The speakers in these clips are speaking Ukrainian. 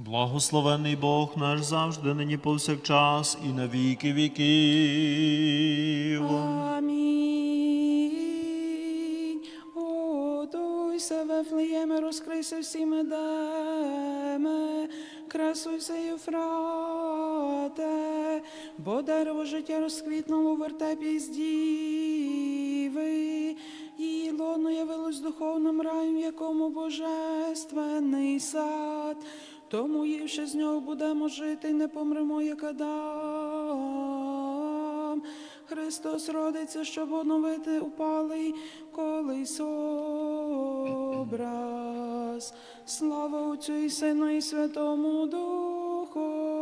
Благословений Бог наш завжди, нині повсякчас і на віки віків. Амінь. Готуйся, Вифлеєме, розкрийся всім едеме, красуйся, Єфрате, бо дерево життя розквітнуло в вертепі з діви. І лоно явилось духовним раєм, якому божественний сад. Тому ївши з нього будемо жити, не помремо, як Адам. Христос родиться, щоб оновити упалий колись образ. Слава Отцю і Сину і Святому Духові,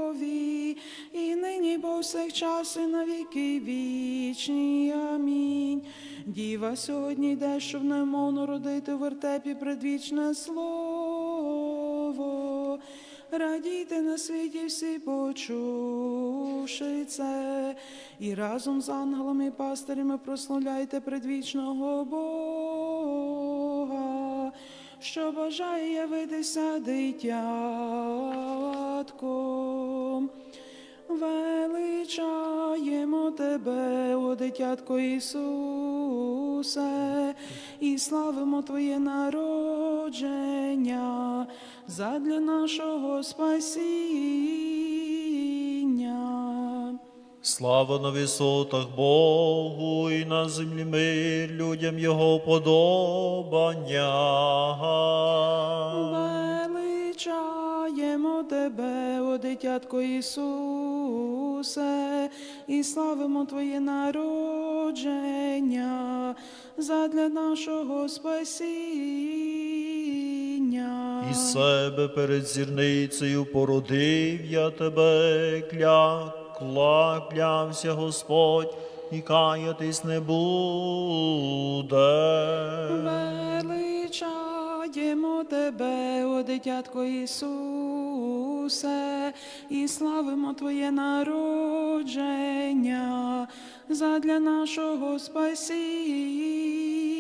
і нині повсякчас і на віки вічні. Амінь. Діва сьогодні йде, щоб немовно родити в вертепі предвічне слово. Радійте на світі всі, почувши це, і разом з ангелами і пастирями прославляйте предвічного Бога, що бажає явитися дитятком. Величаємо тебе, о дитятко Ісусе, і славимо Твоє народження задля нашого спасіння. Слава на висотах Богу і на землі мир людям Його подобання. Величаємо тебе, о дитятко Ісусе, і славимо Твоє народження задля нашого спасіння. І себе перед зірницею породив я тебе, кля, клявся Господь, і каятись не буде. Величаємо тебе, о дитятко Ісусе, і славимо Твоє народження задля нашого спасіння.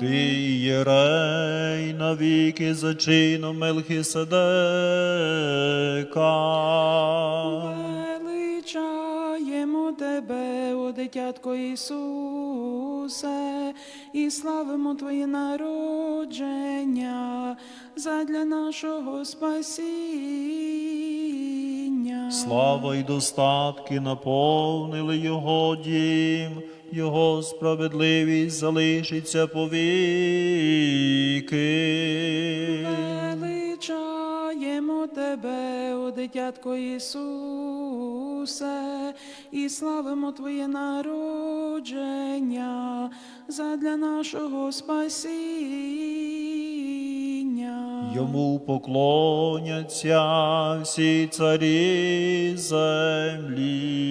Ти єрей навіки за чином Мелхиседека. Величаємо тебе, о дитятко Ісусе, і славимо Твоє народження задля нашого спасіння. Слава й достатки наповнили його дім, його справедливість залишиться повіки. Величаємо тебе, о дитятко Ісусе, і славимо Твоє народження задля нашого спасіння. Йому поклоняться всі царі землі.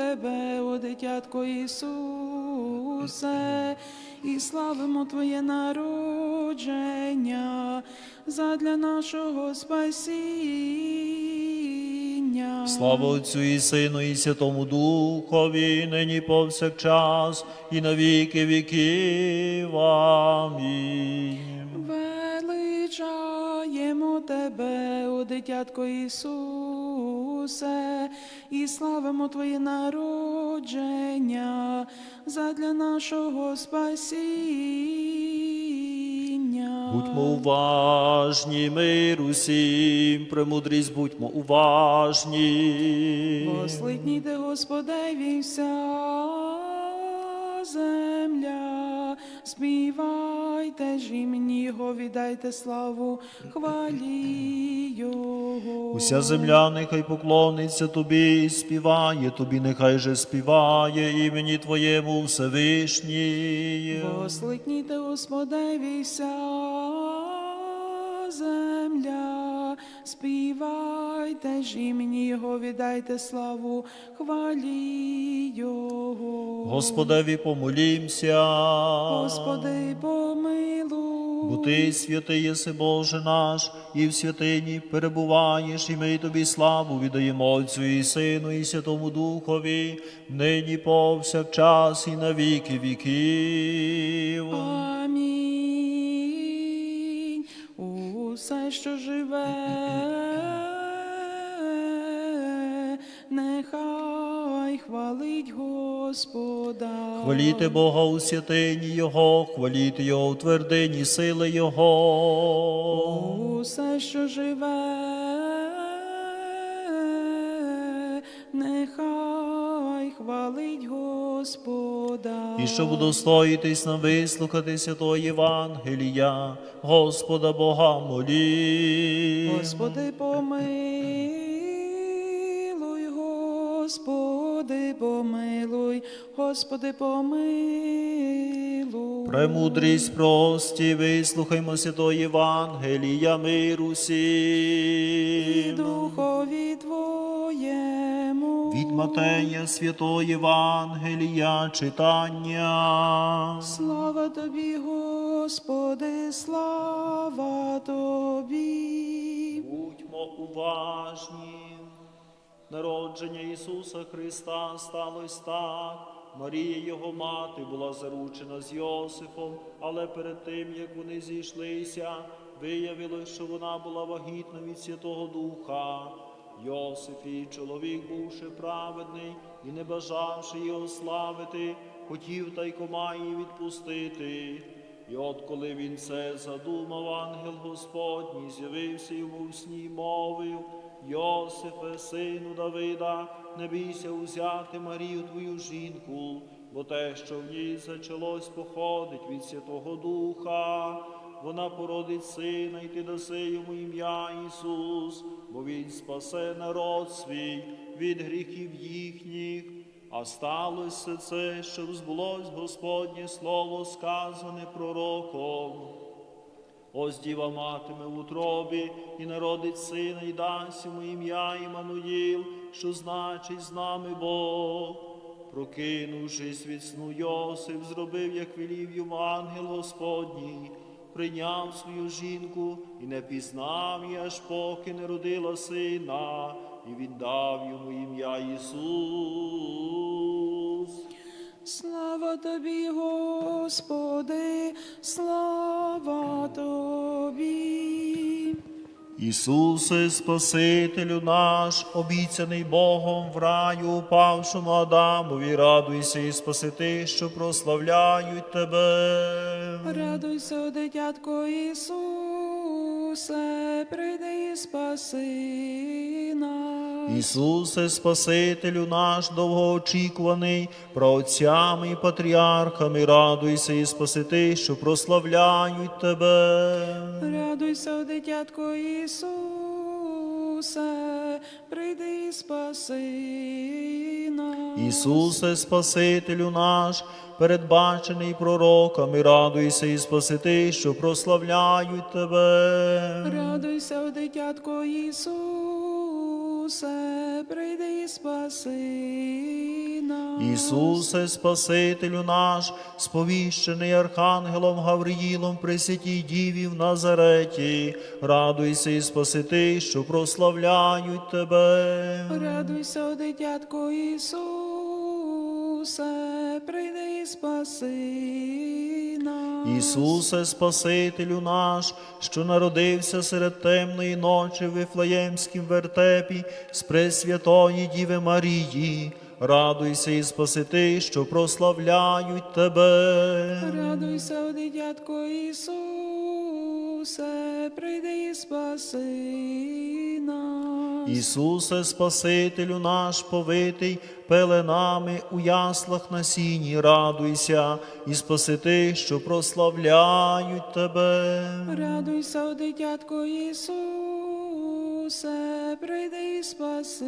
Тебе, о дитятко Ісусе, і славимо Твоє народження задля нашого спасіння. Слава Отцю і Сину, і Святому Духові, нині повсякчас, і на віки віків. Амінь. Величаємо тебе, о дитятко Ісусе, і славимо Твоє народження задля нашого спасіння. Будьмо уважні, мир усім, премудрість, будьмо уважні. Послідніте Господеві вся земля, співайте ж імені Його, віддайте славу, хвалі Його. Уся земля нехай поклониться тобі, і співає тобі, нехай же співає імені Твоєму Всевишній. Посликніте Господеві вся земля, співайте ж імені Його, віддайте славу, хвалі Його. Господеві помолімся. Господи, помилуй. Бо ти святий єси Боже наш, і в святині перебуваєш, і ми тобі славу віддаємо Отцю і Сину, і Святому Духові, нині повсякчас і на віки віків. Амінь. Що живе, нехай хвалить Господа. Хваліте Бога у святині Його, хваліте Його у твердині сили Його. Усе, що живе, нехай хвалить Господа. І щоб удостоїтись нам вислухати святого Євангелія, Господа Бога молі. Господи, помилуй, Господи, помилуй, Господи, помилуй. Премудрість прості, вислухаймо святого Євангелія, миру І. Духові Твоєму. Від Матея святого Євангелія читання. Слава Тобі, Господи, слава Тобі. Будьмо уважні. Народження Ісуса Христа сталося так. Марія, його мати, була заручена з Йосифом, але перед тим, як вони зійшлися, виявилось, що вона була вагітна від Святого Духа. Йосиф, її чоловік, бувши праведний і не бажавши його славити, хотів тайкома її відпустити. І от коли він це задумав, ангел Господній з'явився йому в сні, й мовив, Йосифе, сину Давида, не бійся узяти Марію твою жінку, бо те, що в ній зачалось, походить від Святого Духа. Вона породить сина, і ти даси йому ім'я Ісус, бо Він спасе народ свій від гріхів їхніх. А сталося це, щоб збулось Господнє слово, сказане пророком. Ось діва матиме в утробі і народить сина, і дасть йому ім'я Імануїл, що значить з нами Бог. Прокинувшись від сну, Йосип зробив, як велів йому ангел Господній, прийняв свою жінку і не пізнав її, аж поки не родила сина, і він дав йому ім'я Ісус. Слава тобі, Господи, слава тобі. Ісусе, Спасителю наш, обіцяний Богом в раю упавшому Адамові, радуйся і спасити, що прославляють Тебе. Радуйся, дитятко Ісусе, прийди і спаси нас. Ісусе, Спасителю наш, довгоочікуваний, праотцями і патріархами, радуйся і спасити, що прославляють Тебе. Радуйся, дитятко Ісусе, прийди і спаси нас. Ісусе, Спасителю наш, передбачений пророками, радуйся і спасити, що прославляють Тебе. Радуйся, дитятко Ісусе, прийди і спаси нас. Ісусе, Спасителю наш, сповіщений Архангелом Гавриїлом при святій Діві в Назареті, радуйся і спасити, що прославляють Тебе. Радуйся, дитятко Ісусе, прийди і спаси нас. Ісусе, Спасителю наш, що народився серед темної ночі в Вифлеємськім вертепі з Пресвятої Діви Марії, радуйся і спасити, що прославляють Тебе. Радуйся, дитятко Ісусе, прийди і спаси нас. Ісусе, Спасителю наш, повитий пеленами у яслах на сіні, радуйся і спасити, що прославляють Тебе. Радуйся, дитятко Ісусе, прийди і спаси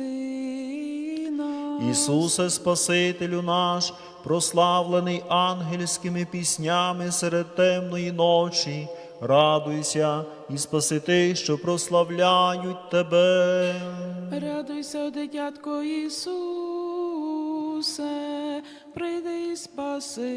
нас. Ісусе, Спасителю наш, прославлений ангельськими піснями серед темної ночі, радуйся і спасити, що прославляють Тебе. Радуйся, дитятко Ісусе, прийди і спаси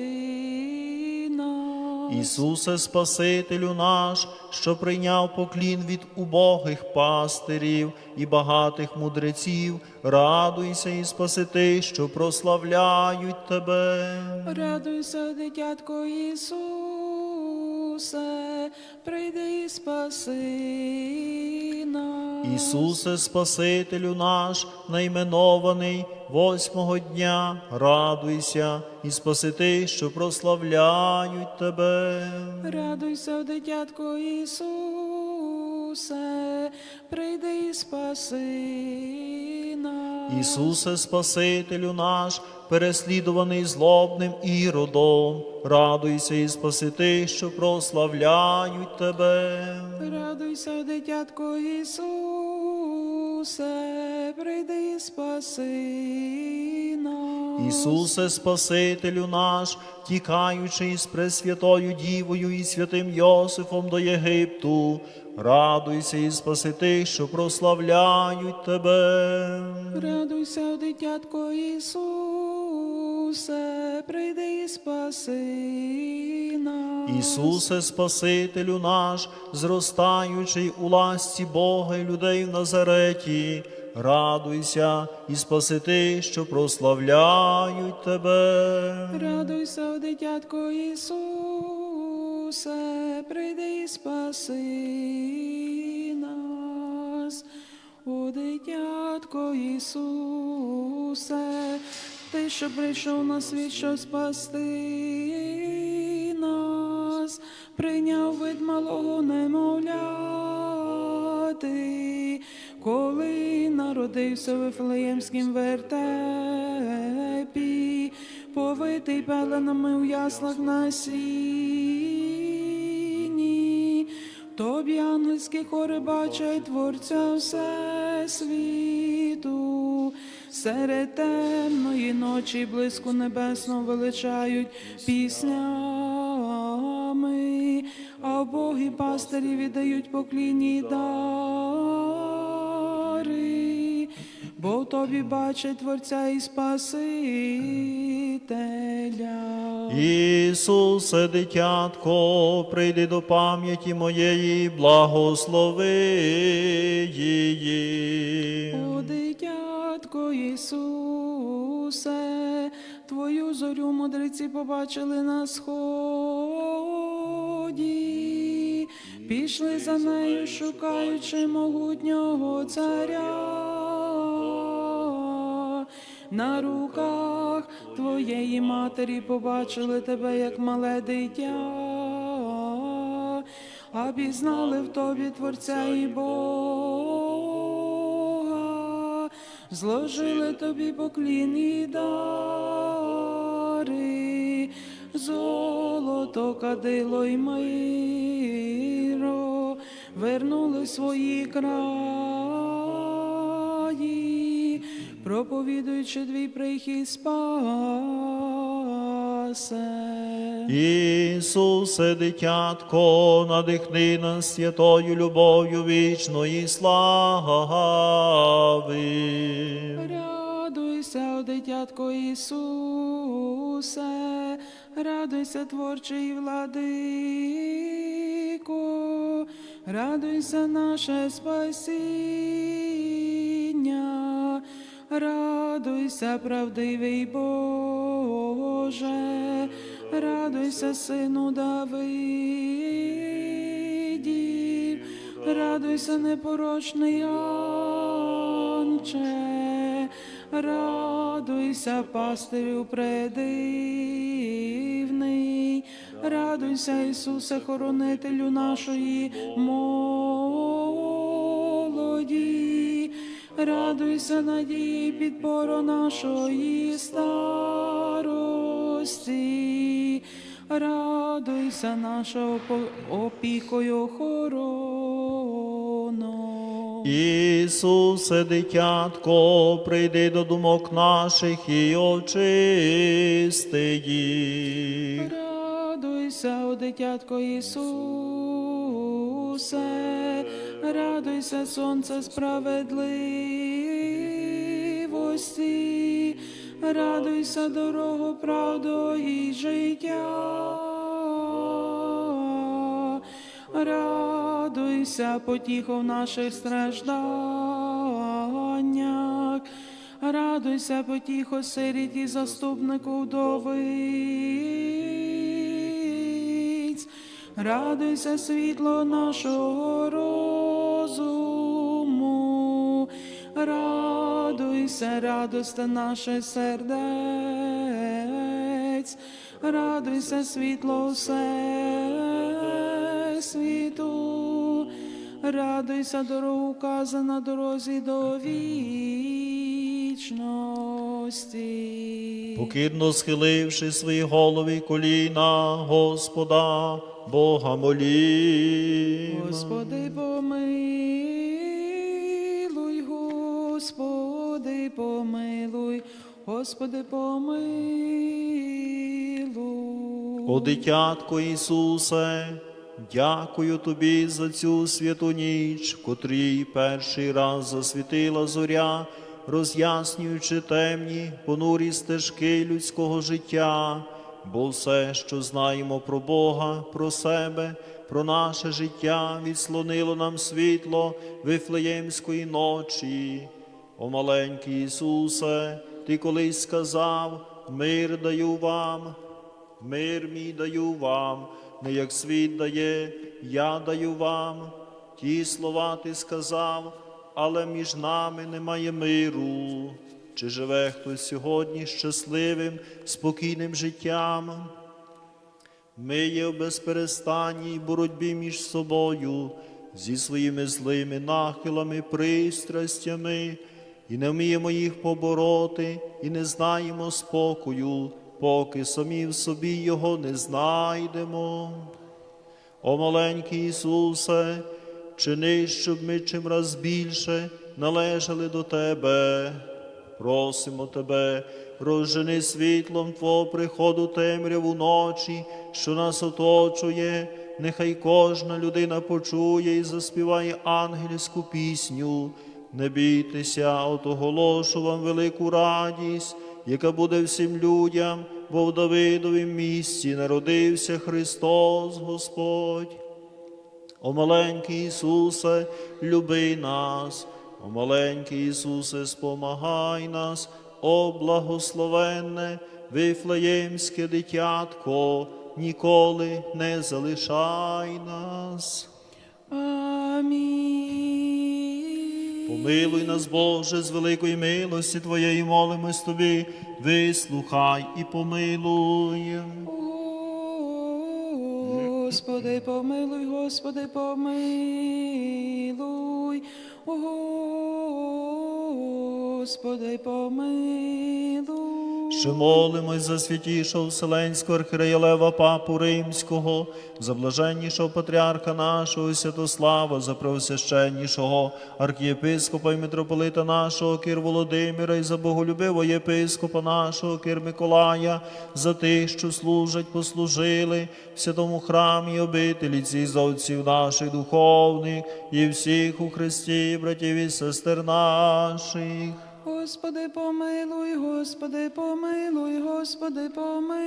нас. Ісусе, Спасителю наш, що прийняв поклін від убогих пастирів і багатих мудреців, радуйся і спасити, що прославляють Тебе. Радуйся, дитятко Ісусе, прийди і спаси нас. Ісусе, Спасителю наш, найменований восьмого дня, радуйся і спаси тих, що прославляють Тебе. Радуйся, дитятко Ісусе, прийди і спаси нас. Ісусе, Спасителю наш, переслідуваний злобним іродом, радуйся і спаси тих, що прославляють Тебе. Радуйся, дитятко Ісусе, прийди спаси нас. Ісусе, Спасителю наш, тікаючи із Пресвятою Дівою і святим Йосифом до Єгипту, радуйся і спаси тих, що прославляють Тебе. Радуйся, дитятко Ісусе, прийди і спаси нас. Ісусе, Спасителю наш, зростаючий у ласті Бога і людей в Назареті, радуйся і спаси тих, що прославляють Тебе. Радуйся, дитятко Ісусе, прийди і спаси нас. О, дитятко Ісусе, ти, що прийшов на світ, що спасти нас, прийняв вид малого немовляти, коли народився в Вифлеємськім вертепі, повитий пеленами у яслах на сіні. Тобі ангельські хори бачать Творця Всесвіту, серед темної ночі блиску небесного величають піснями, а боги пастирі віддають поклінні дари, бо тобі бачать Творця і Спасителя. Ісусе, дитятко, прийди до пам'яті моєї, благослови її. О, дитятко Ісусе, Твою зорю мудреці побачили на сході, пішли за нею, шукаючи могутнього царя. На руках твоєї матері побачили тебе, як мале дитя, а пізнали в тобі Творця і Бога, зложили тобі поклінні дари, золото, кадило й майро, вернули свої краї, проповідуючи твій прихід спасе. Ісусе, дитятко, надихни нас святою любов'ю вічної слави. Радуйся, о дитятко Ісусе, радуйся, творчий владико, радуйся, наше спасіння, радуйся, правдивий Боже, радуйся, сину Давидів, радуйся, непорочний Анче, радуйся, пастирю предивний, радуйся, Ісусе, хоронителю нашої молоді, радуйся, надії підпору нашої старості. Радуйся, наша опікою охорону. Ісусе, дитятко, прийди до думок наших і очисти їх. Радуйся, о дитятко Ісусе, радуйся, сонце справедливості, радуйся, дорогу, правду і життя. Радуйся, потіху в наших стражданнях, радуйся, потіху сиріт і заступнику вдовиць, Радуйся, світло нашого розуму, радуйся, радосте наше сердець, радуйся, світло все світу, радуйся, дорогу указа на дорозі до вічності. Покірно схиливши свої голови коліна, Господа, Бога молім. Господи, помилуй, помилуй, Господи, помилуй. О дитятко Ісусе, дякую тобі за цю святу ніч, котрій перший раз засвітила зоря, роз'яснюючи темні, понурі стежки людського життя, бо все, що знаємо про Бога, про себе, про наше життя, відслонило нам світло вифлеємської ночі. О маленький Ісусе, Ти колись сказав, мир даю вам. Мир мій даю вам, не як світ дає, я даю вам. Ті слова ти сказав, але між нами немає миру. Чи живе хтось сьогодні щасливим, спокійним життям? Ми є в безперестанній боротьбі між собою, зі своїми злими нахилами, пристрастями, і не вміємо їх побороти, і не знаємо спокою, поки самі в собі його не знайдемо. О маленький Ісусе, чини, щоб ми чимраз більше належали до Тебе. Просимо Тебе, розжени світлом Твого приходу темряву ночі, що нас оточує, нехай кожна людина почує і заспіває ангельську пісню. Не бійтеся, от оголошу вам велику радість, яка буде всім людям, бо в Давидовім місті народився Христос Господь. О маленький Ісусе, люби нас, о маленький Ісусе, спомагай нас, о благословенне, вифлеємське дитятко, ніколи не залишай нас. Амінь. Помилуй нас, Боже, з великої милості Твоєї молимось Тобі, вислухай і помилуй. Господи, помилуй, Господи, помилуй, Господи, помилуй. Ще молимось за святішого Вселенського архіреєлева Папу Римського, за блаженнішого патріарха нашого Святослава, за преосвященнішого архієпископа і митрополита нашого Кир Володимира, і за боголюбивого єпископа нашого Кир Миколая, за тих, що служать, послужили в святому храмі обителі ці за отців наших духовних і всіх у Христі, братів і сестер наших. Господи, помилуй, Господи, помилуй, Господи, помилуй.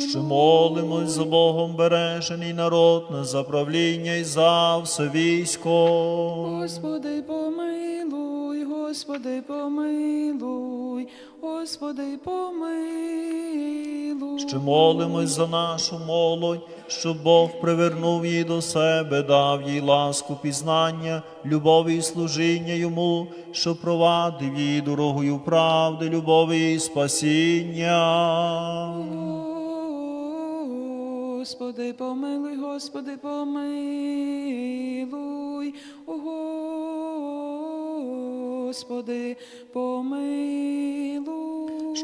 Що молимось за Богом бережений народ на заправління і за все військо. Господи, помилуй, Господи, помилуй, Господи, помилуй. Що молимось за нашу молодь, щоб Бог привернув її до себе, дав їй ласку пізнання, любові і служіння йому, що провадив її дорогою правди, любові і спасіння. Господи, помилуй, Господи, помилуй, Господи, помилуй.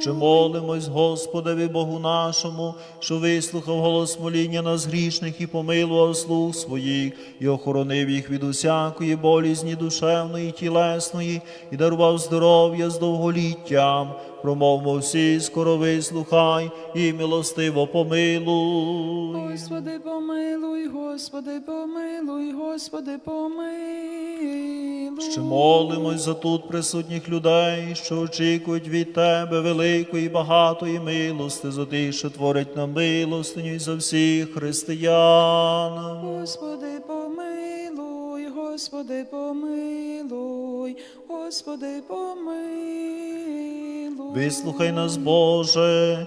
Що молимось Господеві Богу нашому, що вислухав голос моління нас грішних і помилував слух своїх, і охоронив їх від усякої болізні душевної, і тілесної, і дарував здоров'я з довголіттям. Промовмо всі, скоро вислухай і милостиво помилуй. Господи, помилуй, Господи, помилуй, Господи, помилуй. Що молимось за тут присутніх людей, що очікують від Тебе великої, багатої милости, за тих, що творять нам милостиню і за всіх християн. Господи, помилуй, Господи, помилуй, Господи, помилуй. Вислухай нас, Боже,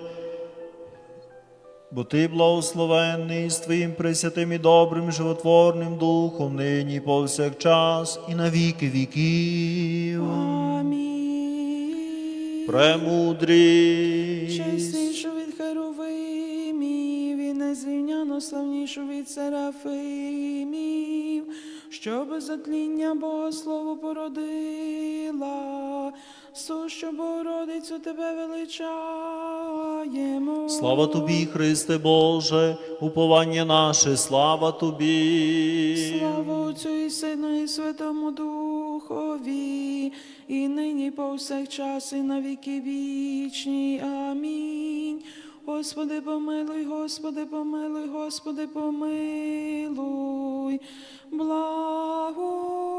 Бо ти благословенний з твоїм пресвятим і добрим животворним духом, нині повсякчас, і на віки віків. Амінь. Премудрість. Чеснішу від Херовимів і незрівняно славнішу від Серафимів, що без затління Богослову породила, сущу Богородицю тебе величаємо. Слава тобі, Христе Боже, уповання наше, слава тобі. Слава Отцю і Сину і Святому Духові, і нині повсякчас, і на віки вічні. Амінь. Господи, помилуй, Господи, помилуй, Господи, помилуй, благослови.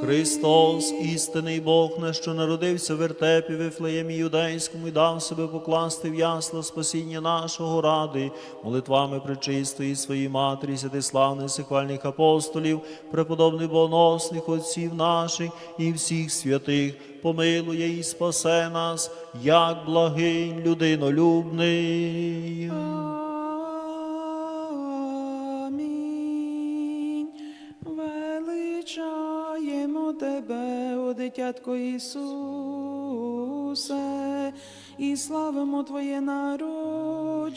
Христос, істинний Бог, наш, що народився в вертепі Вифлеємі Юдейському і дав себе покласти в ясла спасіння нашого ради, молитвами пречистої своїй матері, святиславних сихвальних апостолів, преподобних богоносних отців наших і всіх святих, помилує і спасе нас, як благий людинолюбний. Дитятко Ісусе, і славимо Твоє народження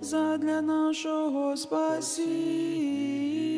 задля нашого спасіння.